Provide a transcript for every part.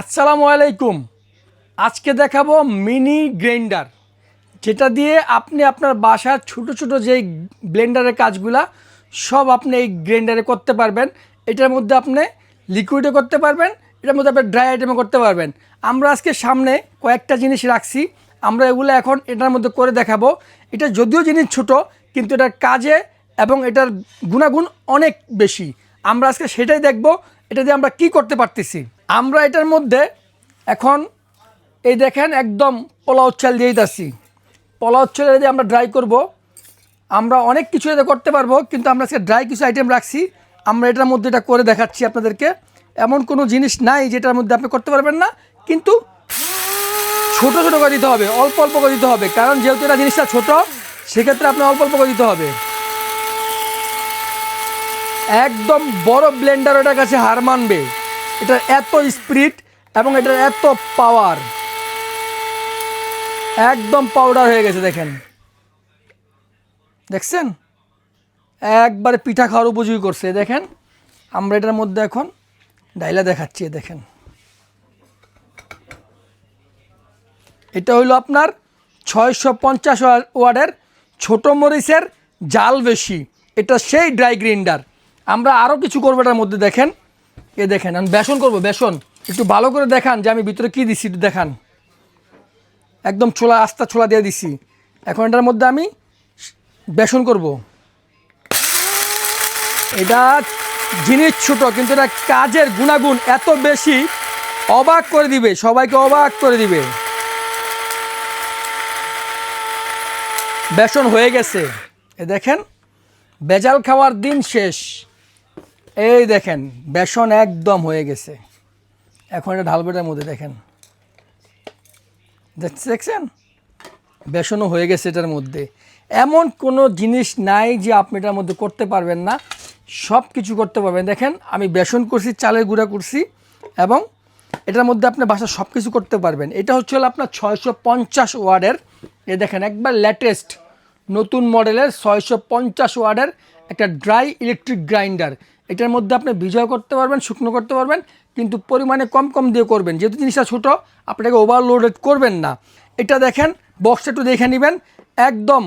আসসালামু আলাইকুম। আজকে দেখাবো মিনি গ্রাইন্ডার, যেটা দিয়ে আপনি আপনার বাসার ছোট ছোট যে ব্লেন্ডারের কাজগুলা, সব আপনি এই গ্রাইন্ডারে করতে পারবেন। এটার মধ্যে আপনি লিকুইডে করতে পারবেন, এটার মধ্যে আপনি ড্রাই আইটেমে করতে পারবেন। আমরা আজকে সামনে কয়েকটা জিনিস রাখছি, আমরা এগুলো এখন এটার মধ্যে করে দেখাবো। এটা যদিও জিনিস ছোট, কিন্তু এটার কাজে এবং এটার গুণাগুণ অনেক বেশি। আমরা আজকে সেটাই দেখব, এটা দিয়ে আমরা কি করতে পারতেছি। আমরা এটার মধ্যে এখন এই দেখেন একদম পোলাও চাল দিয়ে দিতেছি। পোলাও চাল দিয়ে আমরা ড্রাই করব। আমরা অনেক কিছু এতে করতে পারব, কিন্তু আমরা আজকে ড্রাই কিছু আইটেম রাখছি। আমরা এটার মধ্যে এটা করে দেখাচ্ছি আপনাদেরকে। এমন কোনো জিনিস নাই যেটার মধ্যে আপনি করতে পারবেন না, কিন্তু ছোট ছোট করে দিতে হবে, অল্প অল্প করে দিতে হবে। কারণ যেহেতু এটা জিনিসটা ছোট, সেক্ষেত্রে আপনি অল্প অল্প করে দিতে হবে। একদম বড় ব্লেন্ডার ওটার কাছে হার মানবে। এটার এত স্পিড এবং এটার এত পাওয়ার। একদম পাউডার হয়ে গেছে, দেখেন। দেখছেন? একবারে পিঠা খাওয়ার উপযোগী করছে, দেখেন? আমরা এটার মধ্যে এখন ডাইলা দেখাচ্ছি, দেখেন। এটা হইল আপনার ছয়শো পঞ্চাশ ওয়ার্ডের ছোটো মরিচের জাল বেশি। এটা সেই ড্রাই গ্রাইন্ডার আমরা আরও কিছু করব এটার মধ্যে, দেখেন। এ দেখেন, আমি বেসন করব, বেসন। একটু ভালো করে দেখান যে আমি ভিতরে কী দিছি দেখান। একদম ছোলা, আস্তা ছোলা দিয়ে দিছি। এখন এটার মধ্যে আমি বেসন করব। এটা জিনিস ছোট, কিন্তু এটা কাজের গুণাগুণ এত বেশি, অবাক করে দিবে, সবাইকে অবাক করে দিবে। বেসন হয়ে গেছে। এ দেখেন, বেজাল খাওয়ার দিন শেষ। এই দেখেন, বেসন একদম হয়ে গেছে। এখন এটা ঢালবেটার মধ্যে দেখেন। দেখছ- দেখছেন? বেসনও হয়ে গেছে এটার মধ্যে। এমন কোনো জিনিস নাই যে আপনি এটার মধ্যে করতে পারবেন না। সব কিছু করতে পারবেন। দেখেন, আমি বেসন করছি, চালের গুঁড়া করছি এবং এটার মধ্যে আপনি বাসা সব কিছু করতে পারবেন। এটা হচ্ছে হলো আপনার ছয়শো পঞ্চাশ ওয়ার্ডের, এ দেখেন, একবার লেটেস্ট নতুন মডেলের ছয়শো পঞ্চাশ ওয়ার্ডের একটা ড্রাই ইলেকট্রিক গ্রাইন্ডার এটার মধ্যে আপনি বিজয় করতে পারবেন, শুকনো করতে পারবেন, কিন্তু পরিমাণে কম কম দিয়ে করবেন। যেহেতু জিনিসটা ছোটো, আপনাকে ওভারলোডেড করবেন না। এটা দেখেন বক্সটা একটু দেখে নেবেন। একদম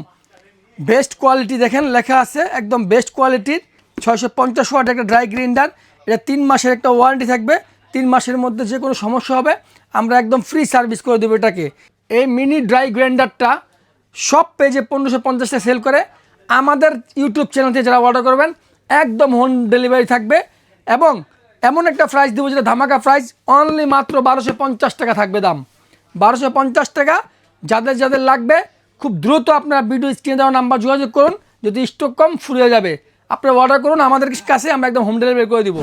বেস্ট কোয়ালিটি দেখেন, লেখা আছে, একদম বেস্ট কোয়ালিটির ছয়শো পঞ্চাশ ওয়াট একটা ড্রাই গ্রাইন্ডার এটা তিন মাসের একটা ওয়ারেন্টি থাকবে। তিন মাসের মধ্যে যে কোনো সমস্যা হবে, আমরা একদম ফ্রি সার্ভিস করে দেবো এটাকে। এই মিনি ড্রাই গ্রাইন্ডারটা সব পেজে পনেরোশো পঞ্চাশটা সেল করে। আমাদের ইউটিউব চ্যানেল থেকে যারা অর্ডার করবেন একদম হোম ডেলিভারি থাকবে এবং এমন একটা প্রাইস দেবো যেটা ধামাকা প্রাইস অনলি মাত্র বারোশো পঞ্চাশ টাকা থাকবে দাম। বারোশো পঞ্চাশ টাকা, যাদের যাদের লাগবে, খুব দ্রুত আপনারা ভিডিও স্ক্রিনে দেওয়া নাম্বার যোগাযোগ করুন, যদি স্টক কম, ফুরিয়ে যাবে। আপনারা অর্ডার করুন, আমাদের কাছে, আমরা একদম হোম ডেলিভারি করে দিব।